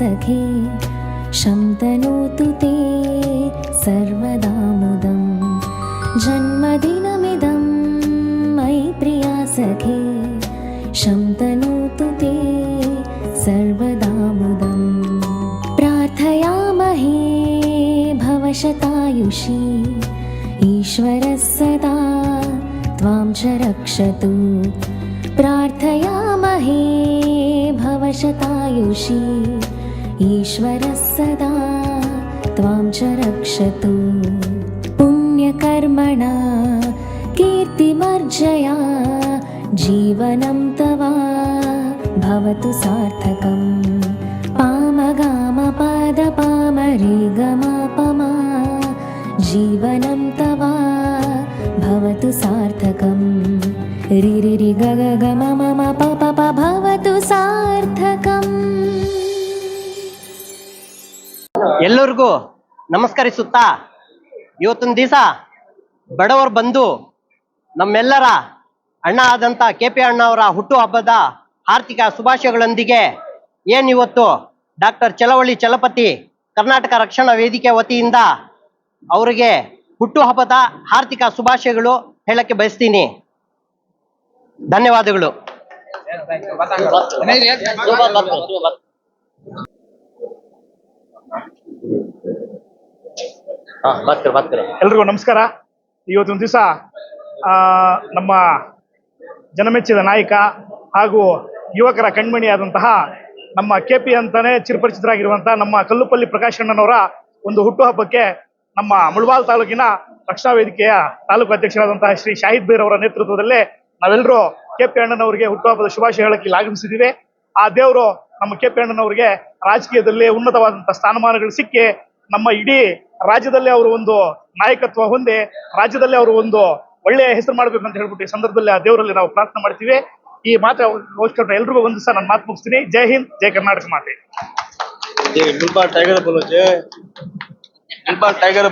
सखे शन्तनोतु ते सर्वदा मुदं जन्मदिनमिदं मयि प्रिया सखे शन्तनोतु ते सर्वदा मुदं प्रार्थयामहे भवषतायुषि ईश्वरः सदा त्वां च रक्षतु। प्रार्थयामहे भवशतायुषी। ईश्वरः सदा त्वां च रक्षतु। पुण्यकर्मणा कीर्तिमर्जया जीवनं तव भवतु सार्थकम्। पामगामपादपामरिगमापमा जीवनं तव भवतु सार्थकम्। रिरिरि गग गम मम भवतु सार्थकम् ಎಲ್ಲರಿಗೂ ನಮಸ್ಕರಿಸುತ್ತಾ ಇವತ್ತೊಂದು ದಿವಸ ಬಡವರು ಬಂದು ನಮ್ಮೆಲ್ಲರ ಅಣ್ಣ ಆದಂತ ಕೆ ಪಿ ಅಣ್ಣ ಅವರ ಹುಟ್ಟುಹಬ್ಬದ ಆರ್ಥಿಕ ಶುಭಾಶಯಗಳೊಂದಿಗೆ ಏನಿವತ್ತು ಡಾಕ್ಟರ್ ಚಲವಳ್ಳಿ ಚಲಪತಿ ಕರ್ನಾಟಕ ರಕ್ಷಣಾ ವೇದಿಕೆ ವತಿಯಿಂದ ಅವರಿಗೆ ಹುಟ್ಟುಹಬ್ಬದ ಆರ್ಥಿಕ ಶುಭಾಶಯಗಳು ಹೇಳಕ್ಕೆ ಬಯಸ್ತೀನಿ. ಧನ್ಯವಾದಗಳು. ಎಲ್ರಿಗೂ ನಮಸ್ಕಾರ. ಇವತ್ತೊಂದು ದಿವಸ ನಮ್ಮ ಜನಮೆಚ್ಚಿದ ನಾಯಕ ಹಾಗೂ ಯುವಕರ ಕಣ್ಮಣಿಯಾದಂತಹ ನಮ್ಮ ಕೆ ಪಿ ಅಂತಾನೆ ಚಿರಪರಿಚಿತರಾಗಿರುವಂತಹ ನಮ್ಮ ಕಲ್ಲುಪಲ್ಲಿ ಪ್ರಕಾಶ್ ಅಣ್ಣನವರ ಒಂದು ಹುಟ್ಟುಹಬ್ಬಕ್ಕೆ ನಮ್ಮ ಮುಳಬಾಲ್ ತಾಲೂಕಿನ ರಕ್ಷಣಾ ವೇದಿಕೆಯ ತಾಲೂಕು ಅಧ್ಯಕ್ಷರಾದಂತಹ ಶ್ರೀ ಶಾಹಿದ್ ಬೇರ್ ಅವರ ನೇತೃತ್ವದಲ್ಲೇ ನಾವೆಲ್ಲರೂ ಕೆ ಪಿ ಅಣ್ಣನವರಿಗೆ ಹುಟ್ಟುಹಬ್ಬದ ಶುಭಾಶಯ ಹೇಳಕ್ಕೆ ಆಗಮಿಸಿದ್ದೀವಿ ಆ ದೇವರು ನಮ್ಮ ಕೆ ಪಿ ಅಣ್ಣನವರಿಗೆ ರಾಜಕೀಯದಲ್ಲಿ ಉನ್ನತವಾದಂತಹ ಸ್ಥಾನಮಾನಗಳು ಸಿಕ್ಕಿ ನಮ್ಮ ಇಡೀ ರಾಜ್ಯದಲ್ಲಿ ಅವರು ಒಂದು ನಾಯಕತ್ವ ಹೊಂದಿ ರಾಜ್ಯದಲ್ಲಿ ಅವರು ಒಂದು ಒಳ್ಳೆಯ ಹೆಸರು ಮಾಡಬೇಕು ಅಂತ ಹೇಳ್ಬಿಟ್ಟು ಈ ಸಂದರ್ಭದಲ್ಲಿ ಆ ದೇವರಲ್ಲಿ ನಾವು ಪ್ರಾರ್ಥನೆ ಮಾಡ್ತೀವಿ. ಈ ಮಾತು ಗೋಷ್ಠಿಯವ್ರನ್ನ ಎಲ್ರಿಗೂ ಒಂದು ಸಹ ನಾನು ಮಾತು ಮುಗಿಸ್ತೀನಿ. ಜೈ ಹಿಂದ್, ಜೈ ಕರ್ನಾಟಕ ಮಾತೆ. Tiger tiger